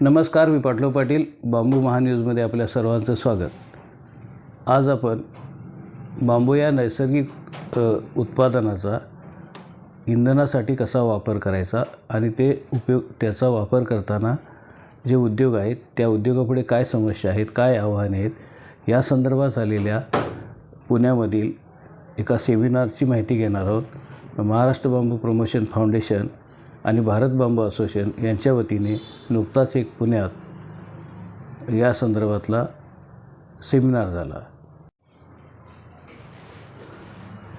नमस्कार मी पाटलो पाटील बांबू महान्यूजमध्ये आपल्या सर्वांचं स्वागत. आज आपण बांबू या नैसर्गिक उत्पादनाचा इंधनासाठी कसा वापर करायचा आणि ते उपयोग त्याचा वापर करताना जे उद्योग आहेत त्या उद्योगापुढे काय समस्या आहेत काय आव्हाने आहेत या संदर्भात झालेल्या पुण्यामधील एका सेमिनारची माहिती घेणार आहोत. महाराष्ट्र बांबू प्रमोशन फाउंडेशन आणि भारत बांबू असोसिएशन यांच्या वतीने नुकताच एक पुण्यात या संदर्भातला सेमिनार झाला.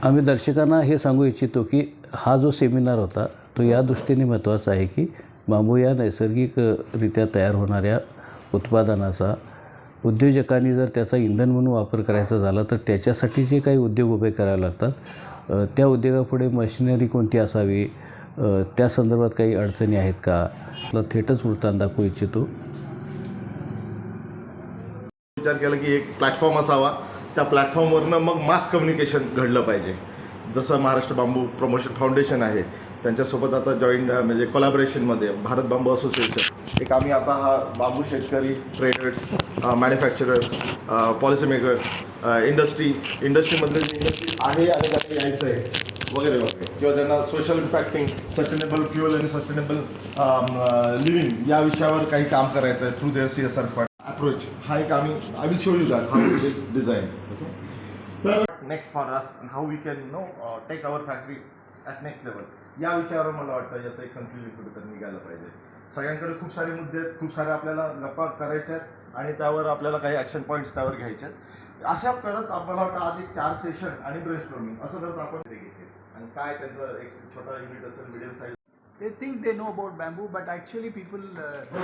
आम्ही दर्शकांना हे सांगू इच्छितो की हा जो सेमिनार होता तो या दृष्टीने महत्त्वाचा आहे की बांबू या नैसर्गिकरित्या तयार होणाऱ्या उत्पादनाचा उद्योजकांनी जर त्याचा इंधन म्हणून वापर करायचा झाला तर त्याच्यासाठी जे काही उद्योग उभे करावे लागतात त्या उद्योगापुढे मशिनरी कोणती असावी त्या संदर्भात काही अडचणी आहेत का? आपला थेटच वृत्तांत दाखवू इच्छितो. विचार केला की एक प्लॅटफॉर्म असावा. त्या प्लॅटफॉर्मवरनं मग मास कम्युनिकेशन घडलं पाहिजे. जसं महाराष्ट्र बांबू प्रमोशन फाउंडेशन आहे त्यांच्यासोबत आता जॉईंट म्हणजे कोलॅबरेशनमध्ये भारत बांबू असोसिएशन एक आम्ही आता हा बांबू शेतकरी traders manufacturers policy makers industry इंडस्ट्रीमधले जे इंडस्ट्री आहे आणि त्यात यायचं आहे वगैरे वगैरे. किंवा त्यांना सोशल इम्पॅक्टिंग सस्टेनेबल फ्युअल आणि सस्टेनेबल लिव्हिंग um, uh, या विषयावर काही काम करायचं आहे through their C S R fund approach हा एक आम्ही I will show you that how is design तर next for us how we can no take our factory at next level या विषयावर मला वाटतं याचं एक कन्फ्युजन कुठेतरी निघायला पाहिजे. सगळ्यांकडे खूप सारे मुद्दे आहेत खूप सारे आपल्याला गप्पा करायच्या आहेत आणि त्यावर आपल्याला काही ॲक्शन पॉईंट्स त्यावर घ्यायचे आहेत. अशा करत आपल्याला वाटतं आज एक चार सेशन आणि ब्रेस्ट असं करत आपण ते घेते आणि काय त्यांचं एक छोटा युनिट असेल medium size They think they know about bamboo, but actually people uh,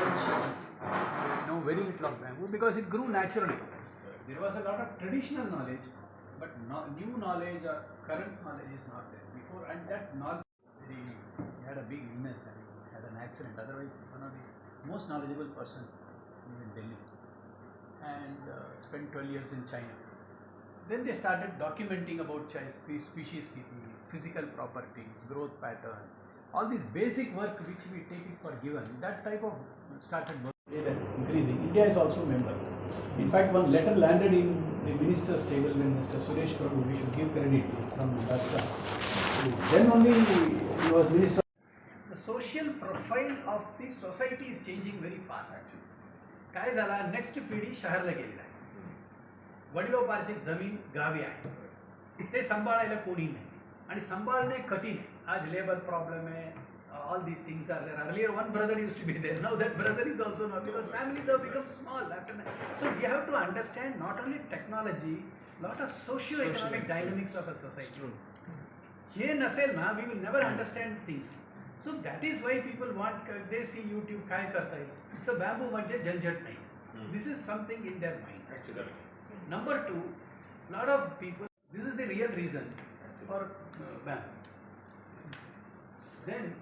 know very little of bamboo because it grew naturally. There was a lot of traditional knowledge, but no, new knowledge or current knowledge is not there. Before and that knowledge, he, he had a big illness and he had an accident. Otherwise, he's one of the most knowledgeable person in Delhi, and uh, spent 12 years in China. Then they started documenting about Chi- spe- species species, physical properties, growth pattern, all this basic work which we take it for given. That type of started work increasing. India is also a member. In fact, one letter landed in the minister's table when Mr. Suresh Prabhu, we should give credit from Rajasthan. Then only he was minister. The social profile of the society is changing very fast actually. काय झाला next पिढी शहरला गेलेला आहे वडिलोपार्जित जमीन गावी आहे ते सांभाळायला कोणी नाही and sambal Sambalne Katin as labor problem hai, all these things are there. Earlier one brother used to be there. Now that brother is also not because families have become small. So we have to understand not only technology, lot of socio-economic dynamics of a society. True. Here in Naselma, we will never understand things. So that is why people want, uh, they see YouTube, kya karta hai. So bamboo madhya janjat nahi. Hmm. This is something in their mind. Actually. Number two, lot of people, this is the real reason for uh, ban. Then,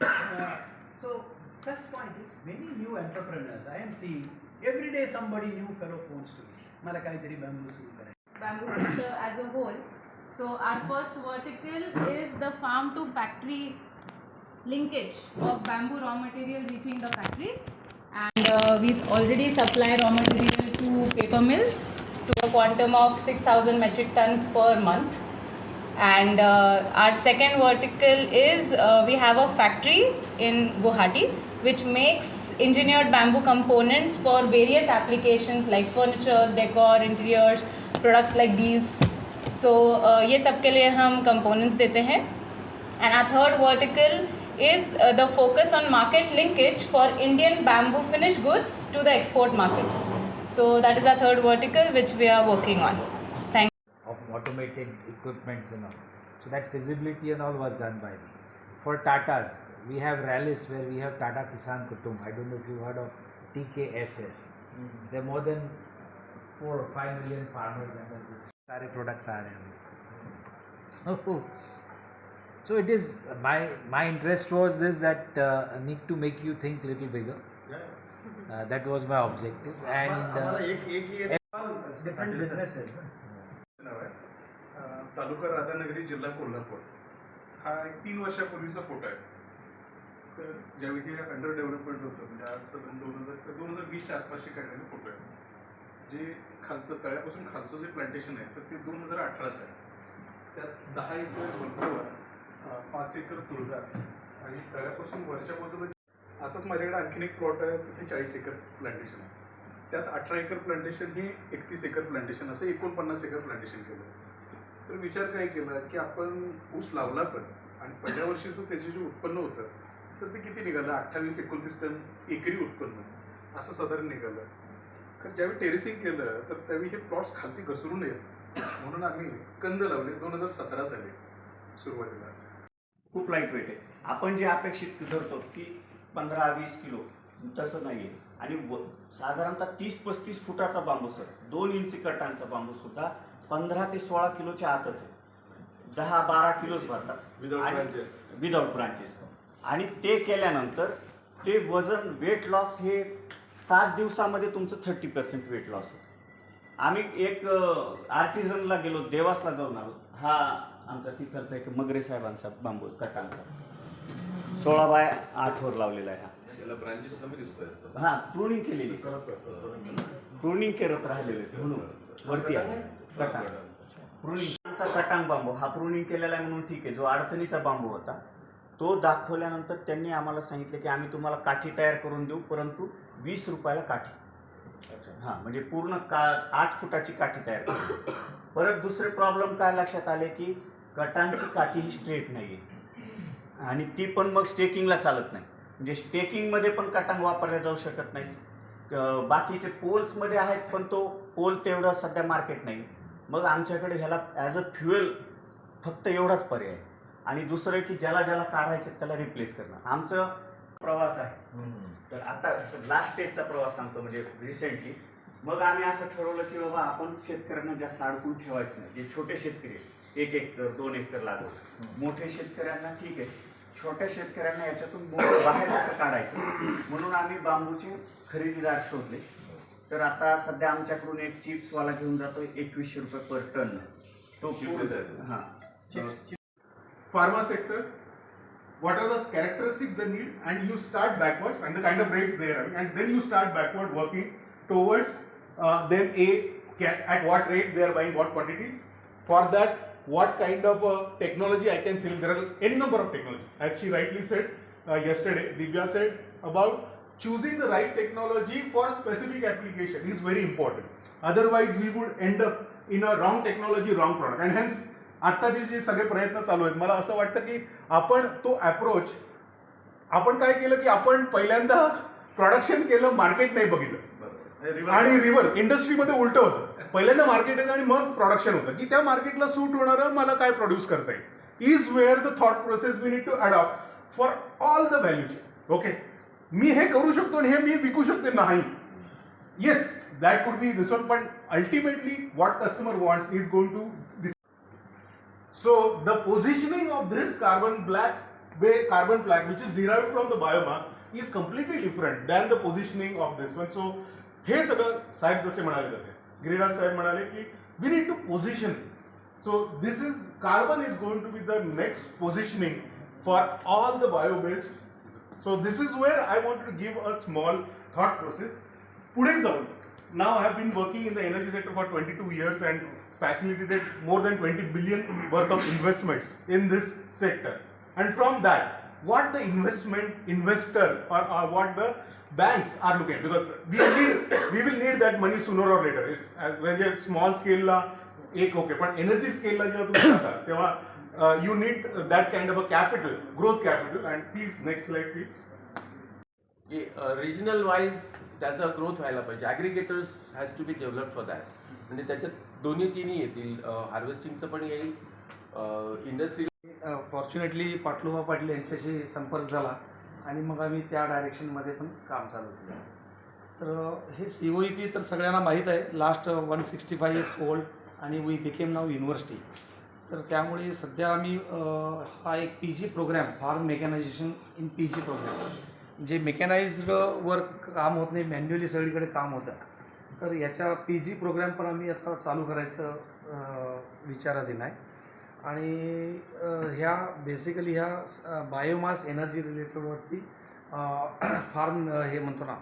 uh, so first point is many new entrepreneurs I am seeing every day somebody new fellow phones to me. मला काहीतरी bamboo सुरू करायचं bamboo sector as a whole. So our first vertical is the farm to factory linkage of bamboo raw material reaching the factories. And uh, we already supply raw material to paper mills to a quantum of 6,000 metric tons per month. And uh, our second vertical is uh, we have a factory in Guwahati which makes engineered bamboo components for various applications like furnitures, decor, interiors, products like these. So uh, ये सब के लिए हम components देते हैं and our third vertical is uh, the focus on market linkage for Indian bamboo finished goods to the export market. So that is our third vertical which we are working on. automated equipments and all. So that feasibility and all was done by me. For Tatas, we have rallies where we have Tata Kisan Kutum. I don't know if you've heard of TKSS. Mm. There are more than 4 or 5 million farmers under this. Products are So, so it is my my interest was this that uh, need to make you think little bigger. Yeah. Uh, that was my objective and uh, different businesses. तालुका राधानगरी जिल्हा कोल्हापूर. हा एक तीन वर्षापूर्वीचा photo आहे. तर ज्यावेळी हे under development होतं म्हणजे आज साधारण दोन हजार दोन हजार वीसच्या आसपासचे काढलेले फोटो आहे. जे खालचं तळ्यापासून खालचं जे प्लांटेशन आहे तर ते दोन हजार अठराचं आहे. त्यात दहा एकर भरपूर पाच एकर तुळजा आणि तळ्यापासून वरच्या बाजूला असंच माझ्याकडे आणखीन एक प्लॉट आहे तिथे चाळीस एकर प्लांटेशन आहे. त्यात अठरा एकर प्लांटेशन हे एकतीस एकर प्लांटेशन असं एकोणपन्नास एकर प्लांटेशन केलं. तर विचार काय केला की आपण ऊस लावला पण आणि पहिल्या वर्षीचं त्याचे जे उत्पन्न होतं तर ते किती निघालं? अठ्ठावीस एकोणतीस टन एकरी उत्पन्न. असं साधारण निघालं. कारण ज्यावेळी टेरेसिंग केलं तर त्यावेळी हे प्लॉट्स खालती घसरू नयेत. म्हणून आम्ही कंद लावले. दोन हजार सतरा साली सुरुवातीला. खूप लाइट वेट आहे. आपण जे अपेक्षित धरतो की पंधरा वीस किलो तसं नाही आहे आणि व साधारणतः तीस पस्तीस फुटाचा बांबू सर दोन इंच कटांचा बांबू सुद्धा पंधरा ते सोळा किलोच्या आतच आहे. दहा बारा किलोच भरतात. विदाउट विदाउट ब्रांचेस आणि ते केल्यानंतर ते वजन वेट लॉस हे सात दिवसामध्ये तुमचं थर्टी पर्सेंट वेट लॉस होतं. आम्ही एक आर्टिझनला गेलो देवासला जाऊन आलो. हा आमचा तिथलचा एक मगरे साहेबांचा बांबू कटांचा. सोळा बाय आठवर लावलेला आहे हा. हा प्रुनिंग केलेली. प्रुनिंग करत राहिलेले म्हणून वरती आहे. कटांग. प्रुनिंगचा कटांग बांबू. हा प्रुनिंग केलेला आहे म्हणून ठीक आहे. जो अडचणीचा बांबू होता तो दाखवल्यानंतर त्यांनी आम्हाला सांगितलं की आम्ही तुम्हाला काठी तयार करून देऊ परंतु वीस रुपयाला काठी. हां म्हणजे पूर्ण का आठ फुटाची काठी तयार करू परत दुसरे प्रॉब्लेम काय लक्षात आले की कटांची काठी ही स्ट्रेट नाही आहे आणि ती पण मग स्टेकिंगला चालत नाही. म्हणजे स्टेकिंगमध्ये पण कटांग वापरल्या जाऊ शकत नाही. बाकीचे पोल्समध्ये आहेत पण तो पोल तेवढं सध्या मार्केट नाही मग आमच्याकडे ह्याला ॲज अ फ्युएल फक्त एवढाच पर्याय. आणि दुसरं की ज्याला ज्याला काढायचं त्याला रिप्लेस करणं. आमचं प्रवास आहे. तर आता लास्ट स्टेजचा प्रवास सांगतो म्हणजे रिसेंटली मग आम्ही असं ठरवलं की बाबा आपण शेतकऱ्यांना जास्त अडकून ठेवायचं नाही. जे छोटे शेतकरी एक एकर दोन एकर लागवड. मोठे शेतकऱ्यांना ठीक आहे. छोट्या शेतकऱ्यांना याच्यातून मोठं बाहेर कसं काढायचं? म्हणून आम्ही बांबूचे खरेदीदार शोधले. तर आता सध्या आमच्याकडून एक चिप्स वाला घेऊन जातो एकवीसशे रुपये पर टन. तो फूड हा. Pharma sector what are the characteristics need and you start backward and the kind of rates there and then you start backward working towards then a at what rate they are buying what quantities for that what kind of technology I can sell their N number of technology at she rightly said yesterday Divya said about choosing the right technology for specific application is very important. Otherwise, we would end up in a wrong technology, wrong product, and hence आत्ताचे जे सगळे प्रयत्न चालू आहेत मला असं वाटतं की आपण तो अप्रोच आपण काय केलं की आपण पहिल्यांदा प्रोडक्शन केलं मार्केट नाही बघितलं. आणि रिव्हर इंडस्ट्रीमध्ये उलट होतं. पहिल्यांदा मार्केट आहे आणि मग प्रोडक्शन होतं. की त्या मार्केटला सूट होणारं मला काय प्रोड्यूस करता येईल? Is where the thought process we need to adopt for all the values okay मी हे करू शकतो आणि हे मी विकू शकते नाही. Yes that could be this one पण ultimately what customer wants is going to this So the positioning of this carbon black, ba- carbon black, which is derived from the biomass, is completely different than the positioning of this one. So हे सगळं साहेब जसे म्हणाले तसे. गिरिराज साहेब म्हणाले की we need to position so this is carbon is going to be the next positioning for all the bio based So this is where I want to give a small thought process पुढे जाऊन now I have been working in the energy sector for 22 years and facilitated more than 20 billion worth of investments in this sector. And from that, what the investment investor or, or what the banks are looking at because we need we will need that money sooner or later. It's as म्हणजे small scale ला एक okay पण energy स्केलला जेव्हा तुम्ही जाता तेव्हा you need that kind of a capital growth capital and please next slide please की regional wise त्याचा ग्रोथ व्हायला पाहिजे. Aggregators has to be develop for that म्हणजे त्याच्यात दोन्ही तिन्ही येतील. हार्वेस्टिंगचं पण येईल. इंडस्ट्री फॉर्च्युनेटली पाटलोबा पाटील यांच्याशी संपर्क झाला आणि मग आम्ही त्या डायरेक्शनमध्ये पण काम चालू केलं. तर हे सी ओ ई पी तर सगळ्यांना माहीत आहे. Last one sixty five years old आणि वी बिकेम नाव युनिव्हर्सिटी तर त्यामुळे सध्या आम्ही हा एक P G program farm mechanisation in P G program जे मेकॅनाइज्ड वर्क काम होत नाही मॅन्युअली सगळीकडे काम होतं. तर याच्या पी जी प्रोग्रॅम पण आम्ही आता चालू करायचं विचाराधीन आहे. आणि ह्या बेसिकली ह्या बायोमास एनर्जी रिलेटेडवरती फार्म हे म्हणतो ना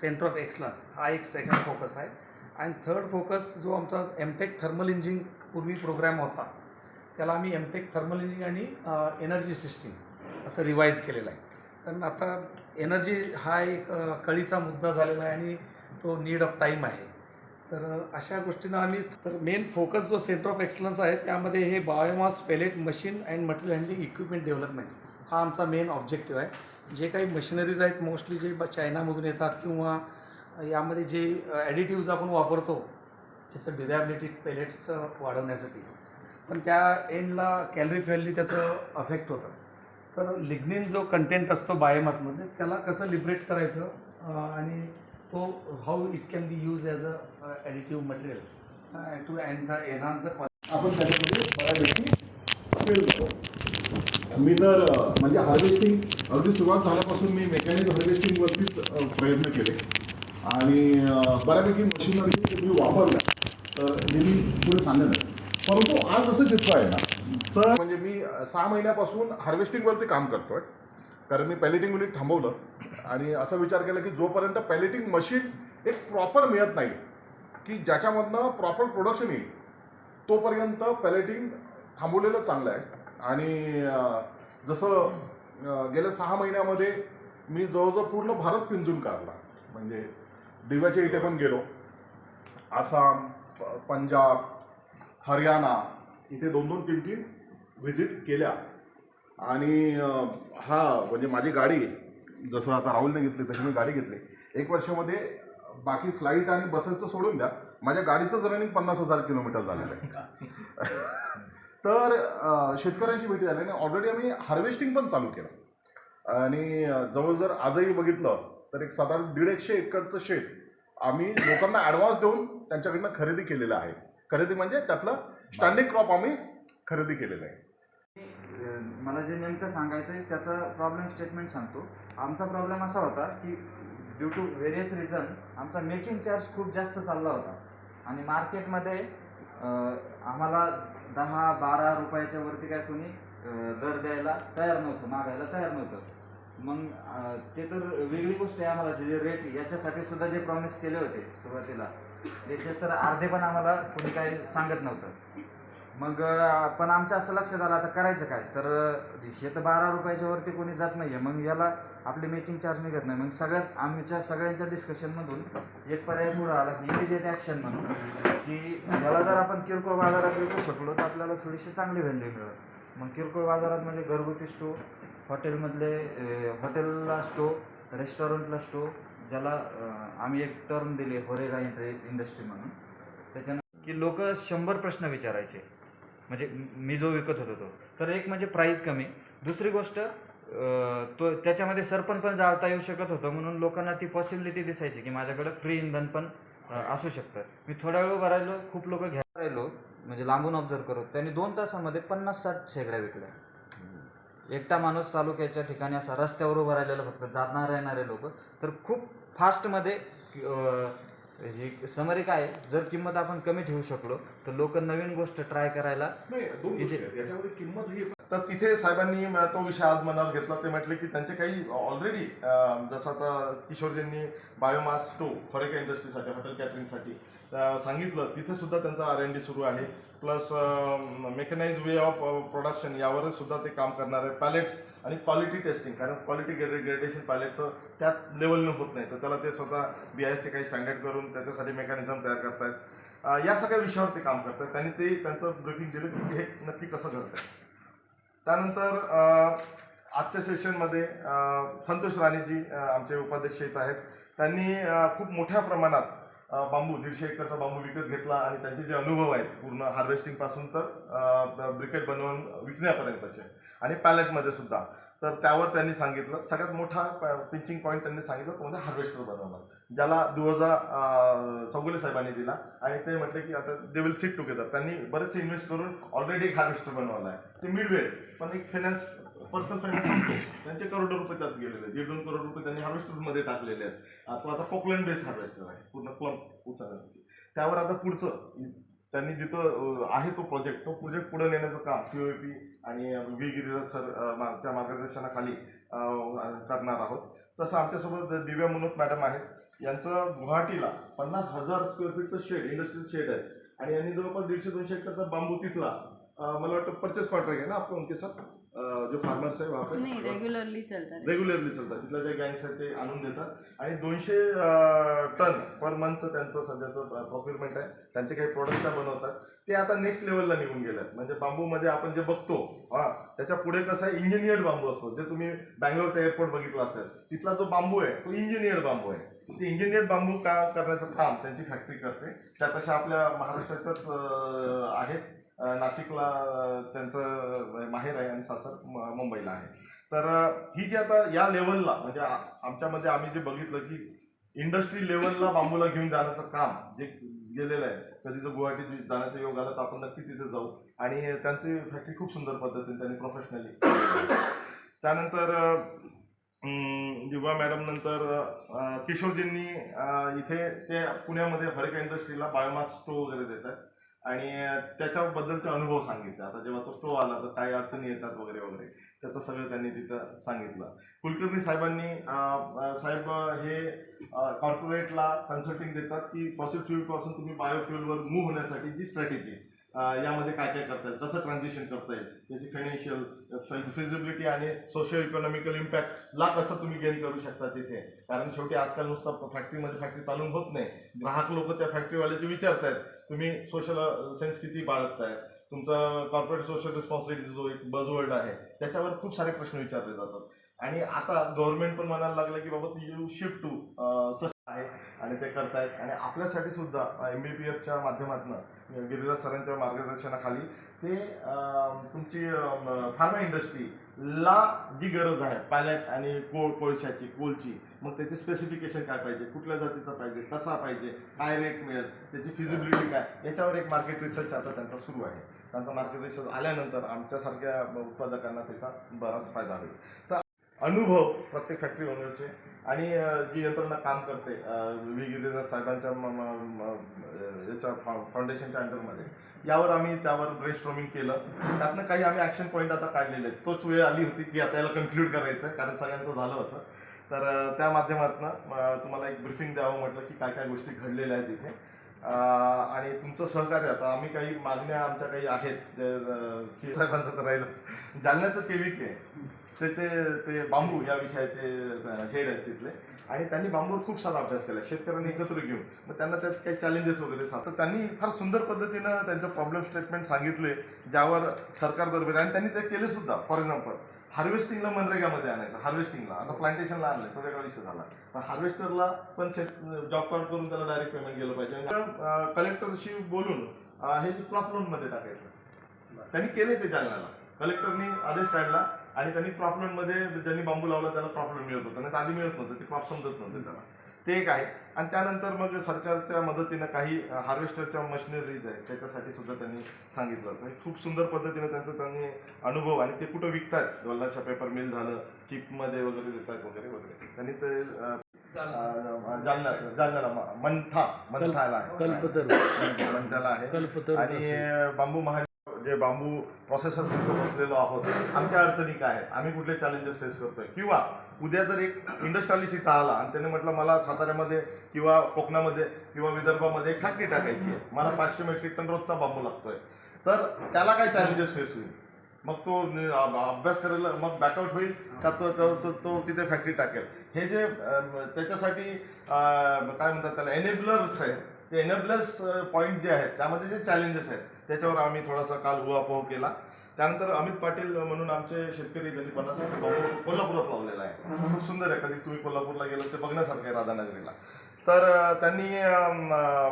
सेंटर ऑफ एक्सलन्स हा एक सेकंड फोकस आहे. आणि थर्ड फोकस जो आमचा एमटेक थर्मल इंजिन पूर्वी प्रोग्रॅम होता त्याला आम्ही एमटेक थर्मल इंजिनिअरिंग आणि एनर्जी सिस्टीम असं रिवाईज केलेलं आहे. कारण आता एनर्जी हा एक कळीचा मुद्दा झालेला आहे आणि तो नीड ऑफ टाईम आहे. तर अशा गोष्टींना आम्ही तर मेन फोकस जो सेंटर ऑफ एक्सलन्स आहे त्यामध्ये हे biomass pellet machine and material handling equipment development हा आमचा मेन ऑब्जेक्टिव्ह आहे. जे काही मशिनरीज आहेत मोस्टली जे चायनामधून येतात किंवा यामध्ये जे ॲडिटिव्ज आपण वापरतो त्याचं डिझॅबिलिटी पेलेट्सचं वाढवण्यासाठी. पण त्या एंडला कॅलरी फेलली त्याचं अफेक्ट होतं. तर लिग्निन जो कंटेंट असतो बायोमासमध्ये त्याला कसं लिबरेट करायचं आणि तो how it can be use as a additive material to and the enhance the आपण त्याच्यामध्ये बऱ्यापैकी करतो मी तर म्हणजे हार्वेस्टिंग अगदी सुरुवात झाल्यापासून मी मेकॅनिक हार्वेस्टिंगवरतीच प्रयत्न केले. आणि बऱ्यापैकी मशीनरी मी वापरल्या तर मी पुढे सांगेन. परंतु आज असं चित्र आहे ना तर म्हणजे मी सहा महिन्यापासून हार्वेस्टिंगवरती काम करतोय. कारण मी पॅलेटिंग युनिट थांबवलं. आणि असा विचार केला की जोपर्यंत पॅलेटिंग मशीन एक प्रॉपर मिळत नाही की ज्याच्यामधनं प्रॉपर प्रोडक्शन येईल तोपर्यंत पॅलेटिंग थांबवलेलं चांगलं आहे. आणि जसं गेल्या सहा महिन्यामध्ये मी जवळजवळ पूर्ण भारत पिंजून काढला. म्हणजे दिव्याच्या इथे पण गेलो. आसाम पंजाब हरियाणा इथे दोन दोन तीन तीन व्हिजिट केल्या. आणि हा म्हणजे माझी गाडी जसं आता राहुलने घेतली तशी मी गाडी घेतली. एक वर्षामध्ये बाकी फ्लाईट आणि बसेसचं सोडून द्या. माझ्या गाडीचं रनिंग पन्नास हजार किलोमीटर झालेलं आहे. तर शेतकऱ्यांची भेटी झाली आणि ऑलरेडी आम्ही हार्वेस्टिंग पण चालू केलं. आणि जवळ जर आजही बघितलं तर एक साधारण दीड एकशे एकरचं शेत आम्ही लोकांना ॲडव्हान्स देऊन त्यांच्याकडनं खरेदी केलेलं आहे. खरेदी म्हणजे त्यातलं स्टँडिंग क्रॉप आम्ही खरेदी केलेलं आहे. मला जे नेमकं सांगायचं आहे त्याचा प्रॉब्लेम स्टेटमेंट सांगतो. आमचा प्रॉब्लेम असा होता की ड्यू टू व्हेरियस रिझन आमचा मेकिंग चार्ज खूप जास्त चालला होता. आणि मार्केटमध्ये आम्हाला दहा बारा रुपयाच्या वरती काय कोणी दर द्यायला तयार नव्हतं मागायला तयार नव्हतं. मग ते तर वेगळी गोष्ट आहे आम्हाला जे रेट याच्यासाठी सुद्धा जे प्रॉमिस केले होते सुरुवातीला. त्याचे तर अर्धे पण आम्हाला कोणी काही सांगत नव्हतं. मग पण आमचं असं लक्षात आलं आता करायचं काय? तर शेत हे तर बारा रुपयाच्या वरती कोणी जात नाही आहे मग याला आपले मेकिंग चार्ज निघत नाही. मग सगळ्यात आमच्या सगळ्यांच्या डिस्कशनमधून एक पर्याय पुढं आला की इमिजिएट ॲक्शन म्हणून की याला जर आपण किरकोळ बाजारात विकू शकलो तर आपल्याला थोडीशी चांगली व्हॅल्यू मिळत मग किरकोळ बाजारात म्हणजे घरगुती स्टो हॉटेलमधले हॉटेलला स्टो रेस्टॉरंटला स्टो ज्याला आम्ही एक टर्म दिले होरेगा इंडस्ट्री म्हणून. त्याच्यानं की लोक शंभर प्रश्न विचारायचे. म्हणजे मी जो विकत होतो तो. तर एक म्हणजे प्राईस कमी. दुसरी गोष्ट तो त्याच्यामध्ये सरपण पण जाळता येऊ शकत होतं. म्हणून लोकांना ती पॉसिबिलिटी दिसायची की माझ्याकडं फ्री इंधन पण असू शकतं. मी थोडा वेळ उभा राहिलो खूप लोक घ्यायला राहिलो. म्हणजे लांबून ऑब्झर्व करत त्यांनी दोन तासामध्ये पन्नास साठ शेगड्या विकल्या. एकटा माणूस तालुक्याच्या ठिकाणी असा रस्त्यावर उभं राहिलेलं फक्त जाणार येणारे लोक. तर खूप फास्टमध्ये ही समरी काय आहे, जर किंमत आपण कमी ठेवू शकलो तर लोक नवीन गोष्ट ट्राय करायला नाही दोन गोष्टी इथे- आहेत. याच्यामध्ये किंमत ही तर तिथे साहेबांनी म- तो विषय आज मनावर घेतला ते म्हटले की त्यांचे काही ऑलरेडी जसं आता किशोरजींनी बायोमास स्टो फॉरेका इंडस्ट्रीसाठी हॉटेल कॅटरिंगसाठी अं, सांगितलं. तिथे सुद्धा त्यांचा आर एन डी सुरू आहे. Plus mechanize way of production यावर सुद्धा ते काम करणार आहे. पॅलेट्स आणि क्वालिटी टेस्टिंग कारण क्वालिटी ग्रेडेशन पायलटचं त्या लेवलनं होत नाही. तर त्याला ते स्वतः बी आय एसचे काही स्टँडर्ड करून त्याच्यासाठी मेकॅनिझम तयार करतात या सगळ्या विषयावर ते काम करतात त्यांनी ते त्यांचं ब्रिफिंग दिलं की हे नक्की कसं घडतंय. त्यानंतर आजच्या सेशनमध्ये संतोष राणेजी आमचे उपाध्यक्ष येत आहेत. त्यांनी खूप मोठ्या प्रमाणात बांबू दीडशे एकरचा बांबू विकत घेतला आणि त्यांचे जे अनुभव आहेत पूर्ण हार्वेस्टिंगपासून तर ब्रिकेट बनवून विकण्यापर्यंतचे आणि पॅलेटमध्ये सुद्धा. तर त्यावर त्यांनी सांगितलं सगळ्यात मोठा पिंचिंग पॉईंट त्यांनी सांगितलं तो म्हणजे हार्वेस्टर बनवणं. ज्याला दुवजा चौगुले साहेबांनी दिला आणि ते म्हटले की आता दे विल सिट टुगेदर त्यांनी बरेचसे इन्व्हेस्ट करून ऑलरेडी एक हार्वेस्टर बनवला आहे. ते मिडवेल पण एक फायनान्स पर्सनल फायनान्स सांगतो त्यांचे करोडो रुपये त्यात गेलेले आहेत. दीड दोन करोड रुपये त्यांनी हार्वेस्टरमध्ये टाकलेले आहेत. तो आता पोकलँड बेस हार्वेस्टर आहे. पूर्ण क्लंप उचलण्यासाठी. त्यावर आता पुढचं त्यांनी जिथं आहे तो प्रोजेक्ट तो प्रोजेक्ट पुढे नेण्याचं काम सी ओ पी आणि व्ही गिरीराज सर च्या मागच्या मार्गदर्शनाखाली करणार आहोत. तसं आमच्यासोबत दिव्या मुनोत मॅडम आहेत. यांचं गुवाहाटीला पन्नास हजार स्क्वेअर फीटचं शेड इंडस्ट्रियल शेड आहे. आणि यांनी जवळपास दीडशे दोनशे एकरचा बांबू तिथला मला वाटतं परचेस कॉन्ट्रॅक्ट आहे ना आपण उनके अ, जो फार्मर्स आहे वहाँ पे? नहीं रेगुलरली चलता है रेग्युलरली चालतात. तिथल्या ज्या गँग्स आहेत ते आणून देतात. आणि दोनशे टन पर मंथचं त्यांचं सध्याचं प्रोक्युरमेंट आहे. त्यांचे काही प्रोडक्ट त्या बनवतात. ते आता नेक्स्ट लेवलला निघून गेल्यात. म्हणजे बांबूमध्ये आपण जे बघतो हा त्याच्या पुढे कसं आहे इंजिनियर्ड बांबू असतो. जे तुम्ही बँगलोरचा एअरपोर्ट बघितला असेल तिथला जो बांबू आहे तो इंजिनियर्ड बांबू आहे. ते इंजिनियर बांबू का करण्याचं काम त्यांची फॅक्टरी करते. त्या तशा आपल्या महाराष्ट्रातच आहेत. नाशिकला त्यांचं माहेर आहे आणि सासर म- मुंबईला आहे. तर ही जी आता या लेवलला म्हणजे आमच्यामध्ये आम्ही जे बघितलं की इंडस्ट्री लेवलला बांबूला घेऊन जाण्याचं काम जे गेलेलं आहे कधी जर गुवाहाटीत जाण्याचा योग आला तर आपण नक्की तिथे जाऊ. आणि त्यांची फॅक्टरी खूप सुंदर पद्धतीने त्यांनी प्रोफेशनली त्यानंतर दिव्या दिवा मॅडम नंतर किशोरजींनी इथे ते पुण्यामध्ये हरिका इंडस्ट्रीला बायोमास स्टो वगैरे देतात. आणि त्याच्याबद्दलचे अनुभव सांगितले. आता जेव्हा तो स्टो आला तर काय अडचणी येतात वगैरे वगैरे. त्याचं सगळं त्यांनी तिथं सांगितलं. कुलकर्णी साहेबांनी साहेब हे कॉर्पोरेटला कन्सल्टिंग देतात की फॉसिल फ्युलपासून तुम्ही बायोफ्युलवर मूव्ह होण्यासाठी जी स्ट्रॅटेजी यामध्ये काय काय करता येईल? कसं ट्रान्झिशन करता येईल? त्याची फायनान्शियल फिजिबिलिटी आणि सोशो इकॉनॉमिकल इम्पॅक्टला कसं तुम्ही गेन करू शकता तिथे? कारण शेवटी आजकाल नुसतं फॅक्टरीमध्ये फॅक्टरी चालून होत नाही. ग्राहक लोक त्या फॅक्टरीवाल्याचे विचारतायत. तुम्ही सोशल सेन्स किती बाळगताय तुमचा कॉर्पोरेट सोशल रिस्पॉन्सिबिलिटी जो एक बजवर्ड आहे त्याच्यावर खूप सारे प्रश्न विचारले जातात. आणि आता गव्हर्नमेंट पण म्हणायला लागलं की बाबा यू शिफ्ट टू आहे आणि ते करतायत. आणि आपल्यासाठी सुद्धा एम बी पी एफच्या माध्यमातून गिरिराज सरांच्या मार्गदर्शनाखाली ते तुमची फार्मा इंडस्ट्रीला जी गरज आहे पॅलेट आणि कोळ कोळशाची कोलची मग त्याची स्पेसिफिकेशन काय पाहिजे? कुठल्या जातीचा पाहिजे? कसा पाहिजे? काय रेट मिळेल? त्याची फिजिबिलिटी काय? याच्यावर एक मार्केट रिसर्च आता त्यांचा सुरू आहे. त्यांचा मार्केट रिसर्च आल्यानंतर आमच्यासारख्या उत्पादकांना त्याचा बराच फायदा होईल. तर अनुभव प्रत्येक फॅक्टरी ओनरचे आणि जी यंत्रणा काम करते अ, व्ही साहेबांच्या याच्या फा- फाउंडेशनच्या अंडरमध्ये यावर आम्ही त्यावर ब्रेन स्ट्रॉमिंग केलं. त्यातनं काही आम्ही ॲक्शन पॉईंट आता काढलेले आहेत. तोच वेळ आली होती की आता याला कन्क्ल्यूड करायचं कारण सगळ्यांचं झालं होतं. तर त्या माध्यमातून तुम्हाला एक ब्रिफिंग द्यावं म्हटलं की काय काय गोष्टी घडलेल्या आहेत इथे. आणि तुमचं सहकार्य आता आम्ही काही मागण्या आमच्या काही आहेत साहेबांचं तर राहिलंच. जालन्याचं केविक आहे? त्याचे ते बांबू या विषयाचे हेड आहेत तिथले. आणि त्यांनी बांबूवर खूप सारा अभ्यास केला. शेतकऱ्यांनी एकत्र घेऊन. मग त्यांना त्यात काही चॅलेंजेस वगैरे सांग तर त्यांनी फार सुंदर पद्धतीनं त्यांचं प्रॉब्लेम स्टेटमेंट सांगितले ज्यावर सरकार दरबार आणि त्यांनी ते केले सुद्धा. फॉर एक्झाम्पल हार्वेस्टिंगला मनरेगामध्ये आणायचं. हार्वेस्टिंगला आता प्लांटेशनला आणलं तो वेगळा विषय झाला. पण हार्वेस्टरला पण शेत जॉब कार्ड करून त्याला डायरेक्ट पेमेंट गेलं पाहिजे. कलेक्टरशी बोलून हे जे क्रॉप लोनमध्ये टाकायचं. त्यांनी केले ते जालन्याला. कलेक्टरनी आदेश काढला. आणि त्यांनी क्रॉप लोनमध्ये ज्यांनी बांबू लावला त्याला लोन मिळत होतं. नाही आधी मिळत नव्हतं ते क्रॉप समजत नव्हते त्याला. ते एक आहे. आणि त्यानंतर मग सरकारच्या मदतीनं काही हार्वेस्टरच्या मशिनरीज आहेत त्याच्यासाठी सुद्धा त्यांनी सांगितलं होतं. हे खूप सुंदर पद्धतीनं त्यांचं त्यांनी अनुभव आणि ते कुठं विकतात? वल्लाशा पेपर मिल झालं चिपमध्ये वगैरे देतात वगैरे वगैरे. त्यांनी ते जालना. जालन्याला म- मंथा मंथाला आहे. कल्पतरू. मंथाला आहे. कल्पतरू आणि बांबू महा जे बांबू प्रोसेसर बसलेलो आहोत आमच्या अडचणी काय आहेत? आम्ही कुठले चॅलेंजेस फेस करतोय? किंवा उद्या जर एक इंडस्ट्रियलिस्ट इथं आला आणि त्याने म्हटलं मला साताऱ्यामध्ये किंवा कोकणामध्ये किंवा विदर्भामध्ये एक फॅक्टरी टाकायची आहे. मला पाचशे मेट्रिक टन रोजचा बांबू लागतोय. तर त्याला काय चॅलेंजेस फेस होईल? मग तो अभ्यास करायला मग बॅकआउट होईल का तो तो तो- तो तिथे फॅक्टरी टाकेल? हे जे त्याच्यासाठी काय म्हणतात त्याला एनेबलर्स आहेत ते एनेबलर्स पॉईंट जे आहेत त्यामध्ये जे चॅलेंजेस आहेत त्याच्यावर आम्ही थोडासा काल उहापोह केला. त्यानंतर अमित पाटील म्हणून आमचे शेतकरी त्यांनी पन्नास कोल्हापुरात लावलेला आहे. खूप सुंदर आहे. कधी तुम्ही कोल्हापूरला गेलो ते बघण्यासारखं आहे राधानगरीला. तर त्यांनी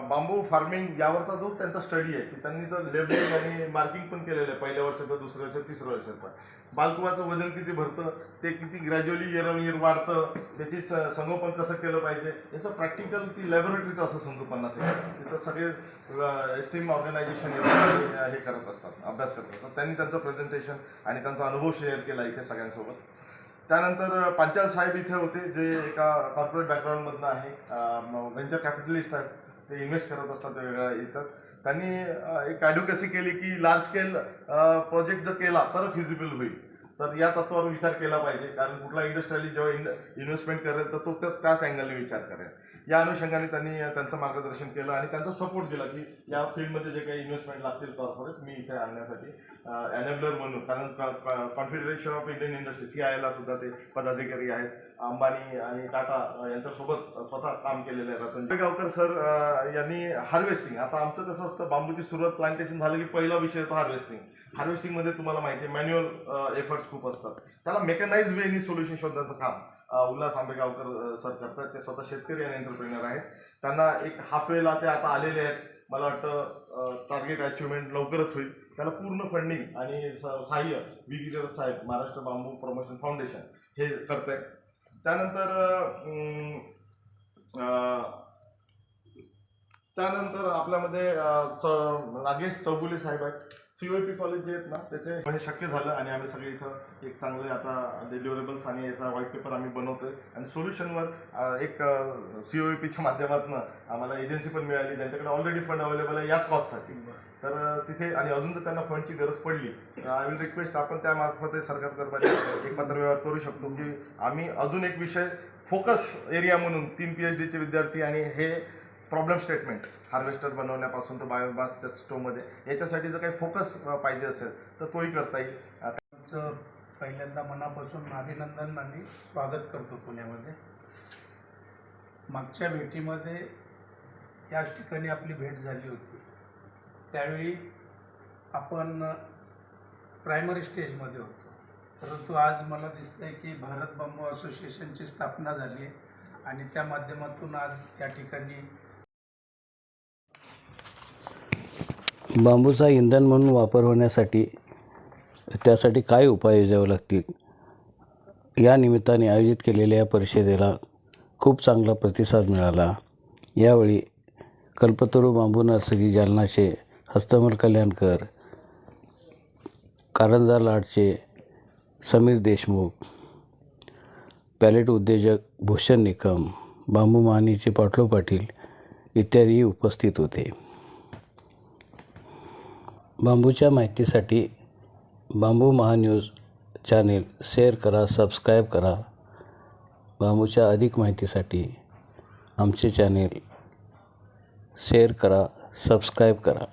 बांबू फार्मिंग यावरचा जो त्यांचा स्टडी आहे की त्यांनी तर लेबलिंग आणि मार्किंग पण केलेलं आहे पहिल्या वर्षाचं दुसऱ्या वर्षाचं तिसऱ्या वर्षाचं. बालकुवाचं वजन किती भरतं ते किती ग्रॅज्युअली इयर ऑन इयर वाढतं त्याची संगोपन कसं केलं पाहिजे याचं प्रॅक्टिकल ती लॅबोरेटरीचं असं समजू पन्नास तिथं सगळे एस्टीम ऑर्गनायझेशन हे करत असतात अभ्यास करत असतात. त्यांनी त्यांचं प्रेझेंटेशन आणि त्यांचा अनुभव शेअर केला इथे सगळ्यांसोबत. त्यानंतर पांचाल साहेब इथे होते जे एका कॉर्पोरेट बॅकग्राऊंडमधनं आहे. व्हेंचर कॅपिटलिस्ट आहेत. ते इन्व्हेस्ट करत असतात वेगळ्या येतात त्यांनी एक ॲडव्होकेसी केली की लार्ज स्केल प्रोजेक्ट जर केला तर फिजिबल होईल. तर या तत्वावर विचार केला पाहिजे. कारण कुठला इंडस्ट्रियली जेव्हा इन इन्व्हेस्टमेंट करेल तर तो त्याच अँगलने विचार करेल. या अनुषंगाने त्यांनी त्यांचं मार्गदर्शन केलं आणि त्यांचा सपोर्ट दिला की या फील्डमध्ये जे काही इन्व्हेस्टमेंट लागतील कॉर्पोरेट मी इथे आणण्यासाठी एनेबलर म्हणून. कारण confederation of Indian industry C I एला सुद्धा ते पदाधिकारी आहेत. अंबानी आणि टाटा यांच्यासोबत स्वतः काम केलेलं आहे रतन गावकर सर यांनी हार्वेस्टिंग आता आमचं कसं असतं बांबूची सुरुवात प्लांटेशन झालं की पहिला विषय होता हार्वेस्टिंग हार्वेस्टिंगमध्ये तुम्हाला माहिती आहे मॅन्युअल एफर्ट्स खूप असतात. त्याला मेकनाइज वेनी सोल्युशन शोधण्याचं काम उल्हास आंबेगावकर सर करतात. ते स्वतः शेतकरी आणि एंटरप्रेनर आहेत. त्यांना एक हाफ वेला ते आता आलेले आहेत. मला वाटतं टार्गेट अचिव्हमेंट लवकरच होईल. त्याला पूर्ण फंडिंग आणि स- सहाय्य वी साहेब महाराष्ट्र बांबू प्रमोशन फाउंडेशन हे करत आहे त्यानंतर त्यानंतर आपल्यामध्ये च- नागेश चौगुले साहेब आहेत. सीओपी कॉलेज जे आहेत ना त्याचे हे शक्य झालं आणि आम्ही सगळे इथं एक चांगले आता डिलिव्हरेबल्स आणि याचा व्हाईट पेपर आम्ही बनवतोय. आणि सोल्युशनवर एक सीओपीच्या माध्यमातून आम्हाला एजन्सी पण मिळाली ज्यांच्याकडे ऑलरेडी फंड अवेलेबल आहे याच कॉस्टसाठी तर तिथे आणि अजून जर त्यांना फंडची गरज पडली. आय विल रिक्वेस्ट आपण त्या मार्फत सरकार कर्मचारी एक पत्रव्यवहार करू शकतो की आम्ही अजून एक विषय फोकस एरिया म्हणून तीन पी एच डीचे विद्यार्थी आणि हे प्रॉब्लेम स्टेटमेंट हार्वेस्टर बनवण्यापासून तर बायोमासच्या स्टोमध्ये याच्यासाठी जर काही फोकस पाहिजे असेल तर तोही करता येईल. आता आमचं पहिल्यांदा मनापासून अभिनंदन आणि स्वागत करतो पुण्यामध्ये. मागच्या भेटीमध्ये याच ठिकाणी आपली भेट झाली होती. त्यावेळी आपण प्रायमरी स्टेजमध्ये होतो. परंतु आज मला दिसतं आहे की भारत बांबू असोसिएशनची स्थापना झाली आहे आणि त्या माध्यमातून आज त्या ठिकाणी बांबूचा इंधन म्हणून वापर होण्यासाठी त्यासाठी काय उपाय योजावे लागतील? या निमित्ताने आयोजित केलेल्या या परिषदेला खूप चांगला प्रतिसाद मिळाला. यावेळी कल्पतरू बांबू नर्सरी जालनाचे हस्तमल कल्याणकर कारंजा लाडचे समीर देशमुख पॅलेट उद्योजक भूषण निकम बांबू मानीचे पाटलो पाटील इत्यादी उपस्थित होते. बांबूच्या माहितीसाठी बांबू महान्यूज चॅनेल शेअर करा सबस्क्राईब करा. बांबूच्या अधिक माहितीसाठी आमचे चॅनेल शेअर करा सबस्क्राईब करा.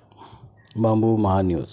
बांबू महान्यूज.